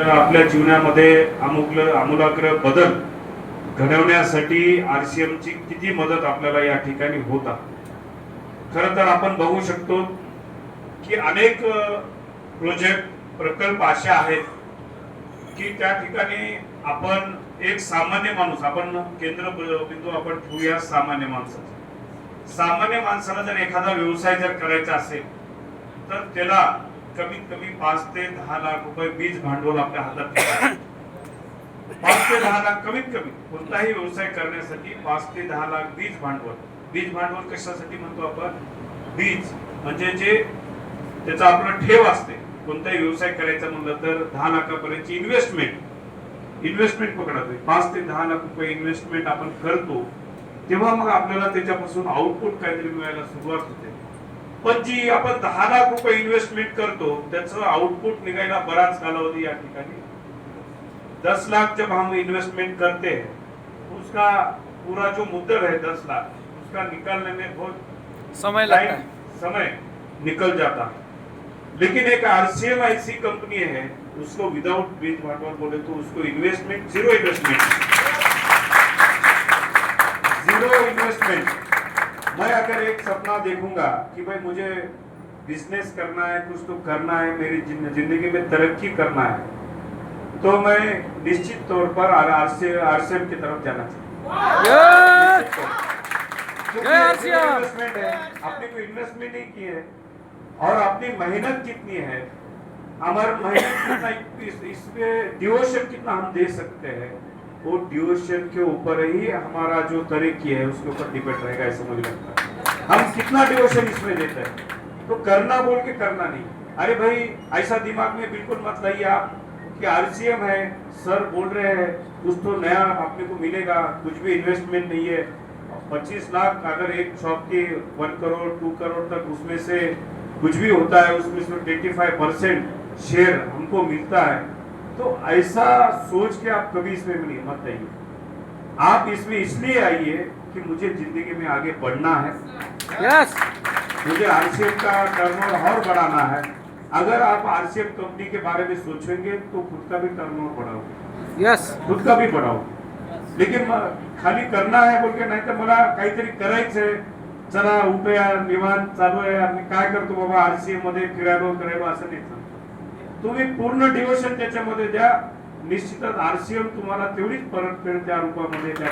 आपल्या जीवनामध्ये आमुग्ल आमूलाग्र बदल घडवण्यासाठी आर सी एमची किती मदत आपल्याला या ठिकाणी होत आहे? खरं तर आपण बघू शकतो की अनेक प्रोजेक्ट प्रकल्प असे आहेत की त्या ठिकाणी आपण एक सामान्य माणूस आपण केंद्र बिंदू आपण ठेवूया सामान्य माणसाचा. सामान्य माणसाला जर एखादा व्यवसाय जर करायचा असेल तर त्याला कमीत कमी पाच ते दहा लाख रुपये बीज भांडवल आपल्या हातात पाच ते दहा लाख कमीत कमी कोणताही व्यवसाय करण्यासाठी पाच ते दहा लाख बीज भांडवल. बीज भांडवल कशासाठी म्हणतो आपण? बीज म्हणजे जे त्याचा आपला ठेव असते. कोणताही व्यवसाय करायचा म्हणलं तर दहा लाखापर्यंतची इन्व्हेस्टमेंट इन्व्हेस्टमेंट पकडा पाच ते दहा लाख रुपये इन्व्हेस्टमेंट आपण करतो तेव्हा मग आपल्याला त्याच्यापासून आउटपुट काहीतरी मिळायला सुरुवात होते. पण जी आपण दहा लाख रुपये इन्व्हेस्टमेंट करतो त्याचं आउटपुट निघायला बराच कालावधी या ठिकाणी. दस लाख जब हम इन्वेस्टमेंट करते. हैं उसका पूरा जो मुद्दल है दस लाख उसका निकालने में बहुत समय लगता है। समय निकल जाता है। लेकिन एक आरसीएम ऐसी कंपनी है उसको विदाउट बीज भांडवल बोले तो उसको investment zero investment zero investment मैं अगर एक सपना देखूँगा कि भाई मुझे बिज़नेस करना है कुछ तो करना है मेरी ज़िंदगी में तरक्की करना है। तो मैं निश्चित तौर पर आरसीएम की तरफ़ जाना। इन्वेस्टमेंट है। आपने कोई इन्वेस्टमेंट नहीं की है और अपनी मेहनत कितनी है हमारा मेहनत कितना इस, इसमें डिवोशन कितना हम दे सकते हैं। वो डिवोशन के ऊपर ही हमारा जो तरक्की है, उसके ऊपर डिपेंड रहेगा, ऐसा मुझे लगता है। हम कितना डिवोशन इसमें देते हैं? तो करना बोल के करना नहीं। अरे भाई, ऐसा दिमाग में बिल्कुल मत लाइए आप कि आरसीएम है, सर बोल रहे हैं, कुछ तो नया अपने को मिलेगा, कुछ भी इन्वेस्टमेंट नहीं है। पच्चीस लाख अगर एक शॉप की वन करोड़ टू करोड़ तक उसमें से कुछ भी होता है, उसमें से ट्वेंटी फाइव परसेंट शेयर हमको मिलता है तो ऐसा सोच के आप कभी इसमें भी नहीं मत आइए। आप इसमें इसलिए आइए कि मुझे ज़िंदगी में आगे बढ़ना है। यस मुझे आरसीएम का टर्नओवर और बढ़ाना है। अगर आप आरसीएम कंपनी के बारे में सोचेंगे तो खुद का भी टर्नओवर बढ़ाओगे यस खुद का भी बढ़ाओगे लेकिन खाली करना है बोल के नाही तर मला काहीतरी करायचंय चला उठूया निवांत चालू आहे आणि काय करतो बाबा आरसीएम मध्ये फिरायलो करायलो असं नाही. तुम्ही पूर्ण डिवोशन त्याच्यामध्ये द्या. निश्चितच आरसीएम तुम्हाला तेवढीच परतफेड त्या रूपामध्ये त्या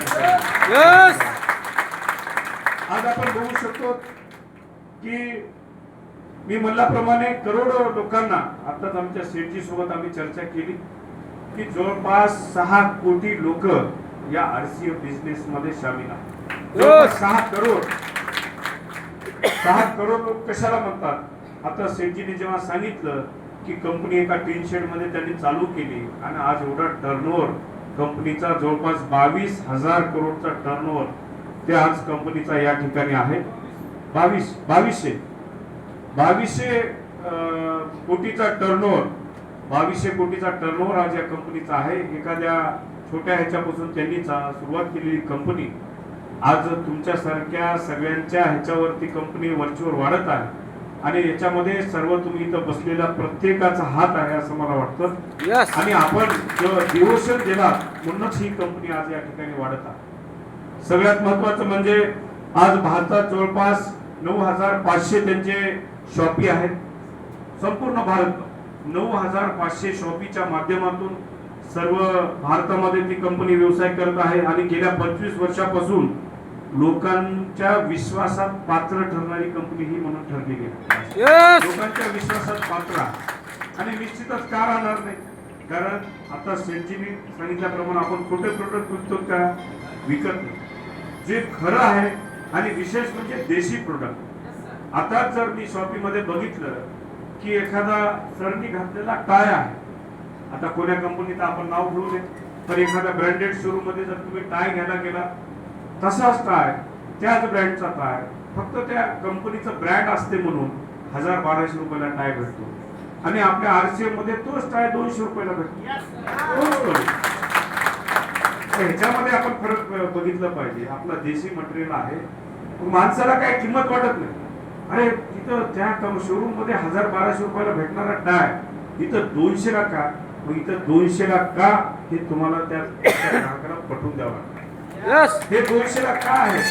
आज आपण बघू शकतो की मी म्हणल्याप्रमाणे करोडो लोकांना आताच आमच्या शेठजी सोबत आम्ही चर्चा केली की जवळपास सहा कोटी लोक या आरसीएफ बिझनेस मध्ये सामील आहेत सहा करोड. सहा करोड लोक कशाला म्हणतात? आता शेठजीने जेव्हा सांगितलं की कंपनी एका टीन शेडमध्ये त्यांनी चालू केली आणि आज एवढा टर्नओव्हर कंपनीचा जवळपास बावीस हजार करोडचा टर्नओव्हर ते आज कंपनीचा या ठिकाणी आहे. बावीस बावीसशे बावीसशे अं, कोटीचा टर्नओव्हर बावीसशे कोटीचा टर्नओव्हर आज या कंपनीचा आहे. एखाद्या छोट्या ह्याच्यापासून त्यांनी सुरुवात केलेली कंपनी आज तुमच्यासारख्या सगळ्यांच्या ह्याच्यावरती कंपनी वरचीवर वाढत आहे. आणि याच्यामध्ये सर्व तुम्ही इथं बसलेल्या प्रत्येकाचा हात आहे असं मला वाटतं. आणि आपण डिवोशन दिला म्हणूनच ही कंपनी आज या ठिकाणी वाढत आहे. सगळ्यात महत्वाचं म्हणजे आज भारतात जवळपास नऊ हजार पाचशे त्यांचे शॉपी आहेत. संपूर्ण भारत नऊ हजार पाचशे शॉपीच्या माध्यमातून सर्व भारतामध्ये ती कंपनी व्यवसाय करत आहे. आणि गेल्या पंचवीस वर्षापासून लोकांच्या विश्वासात पात्र ठरणारी कंपनी ही म्हणून ठरलेली आहे. यस लोकांच्या विश्वासात पात्र. आणि निश्चितच का राहणार नाही? कारण आता सेठजीने सांगितल्याप्रमाणे आपण खोटे प्रोडक्ट विकतो का? विकत नाही. जे खरं आहे आणि विशेष म्हणजे देशी प्रोडक्ट आता जर मी शॉपिंगमध्ये बघितलं की एखादा सरणी घातलेला टाय आहे. आता कोण्या कंपनीचं आपण नाव घेऊ नये. तर एखाद्या ब्रँडेड शोरूममध्ये जर तुम्ही टाय घ्यायला गेला तसाच टाय त्याच ब्रँडचा टाय फक्त त्या कंपनीचं ब्रँड असते म्हणून हजार बाराशे रुपयाला टाय भेटतो? आणि आपल्या आरसीएममध्ये तोच टाय दोनशे रुपयाला भेटतो? ह्याच्यामध्ये आपण फरक बघितलं पाहिजे. आपला देशी मटेरियल आहे. माणसाला काय किंमत वाटत नाही. अरे तिथं त्या शोरूममध्ये हजार बाराशे रुपयाला भेटणारा टाय इथं दोनशे का? मग इथं दोनशेला का? हे तुम्हाला त्या त्या ग्राहकाला पटवून द्यावं लागतं. हे दोनशेला का आहे?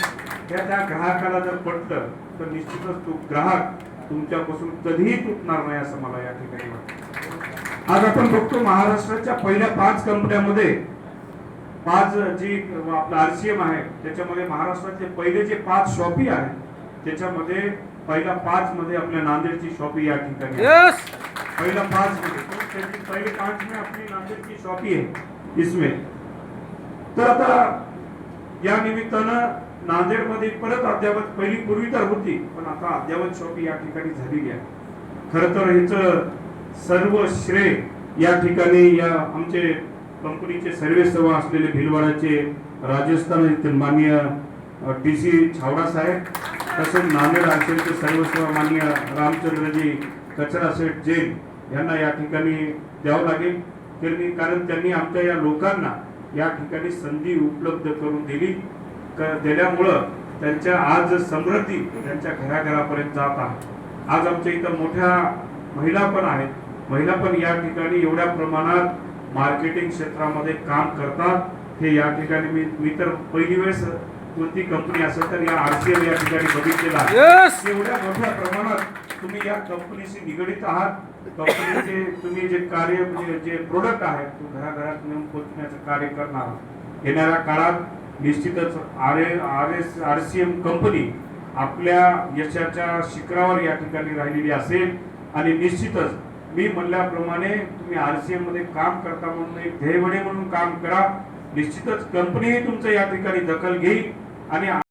त्या त्या ग्राहकाला जर पटलं तर निश्चितच तो ग्राहक तुमच्यापासून कधीही तुटणार नाही असं मला या ठिकाणी वाटतं. आज आपण बघतो महाराष्ट्राच्या पहिल्या पाच कंपन्यामध्ये पाच जी आपलं आरसीएम आहे त्याच्यामध्ये महाराष्ट्रातले पहिले जे पाच शॉपी आहेत त्याच्यामध्ये पहिला पाच मध्ये आपल्या नांदेडची शॉपी या ठिकाणी आहे. पहिला पाच मध्ये पहिले पाच में अपनी नांदेडची शॉपी आहे इसमें. तर आता या निमित्तानं नांदेडमध्ये परत अद्यावत पहिली पूर्वी तर होती पण आता अद्यावत शॉपी या ठिकाणी झालेली आहे. खर तर ह्याच सर्व श्रेय या ठिकाणी या आमचे कंपनीचे सर्वे सेवा असलेले भिलवाड्याचे राजस्थान येथील माननीय डी सी छावडा साहेब तसेच नांदेड आरसीएमचे सर्व सेवा माननीय रामचंद्रजी कचरा सेठ जैन यांना या ठिकाणी द्यावं लागेल. त्यांनी कारण त्यांनी आमच्या या लोकांना या ठिकाणी संधी उपलब्ध करून दिली. दिल्यामुळं त्यांच्या आज समृद्धी त्यांच्या घराघरापर्यंत जात आहे. आज आमच्या इथं मोठ्या महिला पण आहेत. महिला पण या ठिकाणी एवढ्या प्रमाणात मार्केटिंग क्षेत्रामध्ये काम करतात. हे या ठिकाणी मी मी तर पहिली वेळेस कोणती कंपनी असेल तर या आरसीएल या ठिकाणी बघितलेला आहे. एवढ्या मोठ्या प्रमाणात तुम्ही या कंपनीशी निगडीत आहात. कंपनीचे तुम्ही जे कार्य म्हणजे जे प्रोडक्ट आहेत तो घराघरात नेऊन पोहोचण्याचं कार्य करणार आहात. येणाऱ्या काळात निश्चितच R R S R C M company आपल्या यशाच्या शिखरावर या ठिकाणी राहिलेली असेल. आणि निश्चितच मी म्हणल्याप्रमाणे तुम्ही आर सी एममध्ये काम करता म्हणून एक ध्येयवडे म्हणून काम करा. निश्चितच कंपनीही तुमचं या ठिकाणी दखल घेईल. आणि